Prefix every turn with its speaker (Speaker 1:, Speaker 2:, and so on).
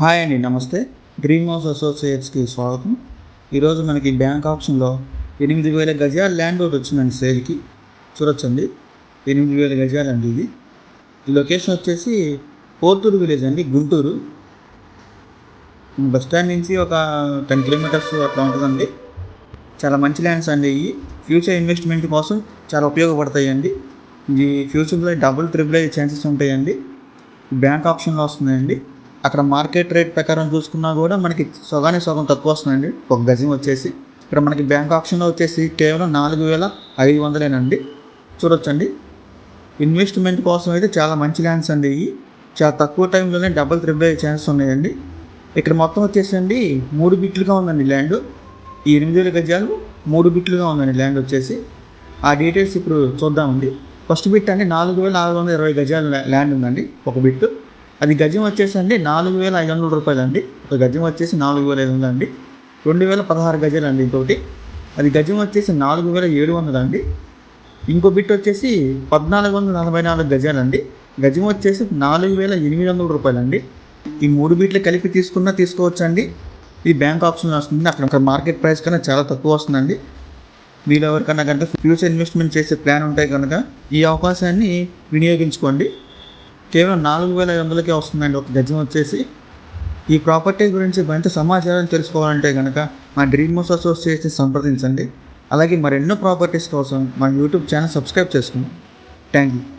Speaker 1: Hi అండి నమస్తే. Green house అసోసియేట్స్కి స్వాగతం. ఈరోజు మనకి బ్యాంక్ ఆప్షన్లో ఎనిమిది వేల గజాల ల్యాండ్ ఒకటి వచ్చిందండి సేల్కి. చూడొచ్చండి. ఎనిమిది వేల గజాలు అండి ఇది. ఈ లొకేషన్ వచ్చేసి పోతూరు విలేజ్ అండి గుంటూరు. బస్ స్టాండ్ నుంచి ఒక టెన్ కిలోమీటర్స్ అట్లా ఉంటుందండి. చాలా మంచి ల్యాండ్స్ అండి ఇవి. ఫ్యూచర్ ఇన్వెస్ట్మెంట్ కోసం చాలా ఉపయోగపడతాయండి. ఇది ఫ్యూచర్లో డబుల్ ట్రిపుల్ అయ్యే ఛాన్సెస్ ఉంటాయండి. బ్యాంక్ ఆప్షన్లో వస్తుందండి అక్కడ మార్కెట్ రేట్ ప్రకారం చూసుకున్నా కూడా మనకి సగానికి సగం తక్కువ వస్తుందండి. ఒక గజం వచ్చేసి. ఇక్కడ మనకి బ్యాంక్ ఆప్షన్లో వచ్చేసి కేవలం నాలుగు వేల ఐదు వందలేనండి. చూడొచ్చండి. ఇన్వెస్ట్మెంట్ కోసం అయితే చాలా మంచి ల్యాండ్స్ అండి ఇవి. చాలా తక్కువ టైంలోనే డబల్ త్రిబుల్ అయ్యే ఛాన్సెస్ ఉన్నాయండి. ఇక్కడ మొత్తం వచ్చేసి అండి మూడు బిట్లుగా ఉందండి ల్యాండ్. ఈ ఎనిమిది వేల గజాలు మూడు బిట్లుగా ఉందండి ల్యాండ్ వచ్చేసి. ఆ డీటెయిల్స్ ఇప్పుడు చూద్దామండి. ఫస్ట్ బిట్ అండి నాలుగు వేల ఆరు వందల ఇరవై గజాల ల్యాండ్ ఉందండి. ఒక బిట్టు. అది గజం వచ్చేసి అండి నాలుగు వేల ఐదు వందల రూపాయలు అండి ఒక గజం వచ్చేసి నాలుగు వేల ఐదు వందలు అండి రెండు వేల పదహారు గజాలు అండి ఇంకోటి అది గజం వచ్చేసి నాలుగు వేల ఏడు వందలు అండి ఇంకో బిట్ వచ్చేసి పద్నాలుగు వందల నలభై నాలుగు గజాలు అండి గజం వచ్చేసి నాలుగు వేల ఎనిమిది వందల రూపాయలు అండి ఈ మూడు బిట్లు కలిపి తీసుకున్నా తీసుకోవచ్చు అండి ఈ బ్యాంక్ ఆప్షన్ వస్తుంది. అక్కడ అక్కడ మార్కెట్ ప్రైస్ కన్నా చాలా తక్కువ వస్తుందండి. మీరు ఎవరికన్నా కనుక ఫ్యూచర్ ఇన్వెస్ట్మెంట్ చేసే ప్లాన్ ఉంటాయి కనుక ఈ అవకాశాన్ని వినియోగించుకోండి. కేవలం నాలుగు వేల ఐదు వందలకే వస్తుందండి ఒక గజం వచ్చేసి. ఈ ప్రాపర్టీ గురించి మరింత సమాచారం తెలుసుకోవాలంటే కనుక మా డ్రీమ్ హౌస్ అసోసియేషన్ సంప్రదించండి. అలాగే మరెన్నో ప్రాపర్టీస్ కోసం మా యూట్యూబ్ ఛానల్ సబ్స్క్రైబ్ చేసుకున్నాం థ్యాంక్ యూ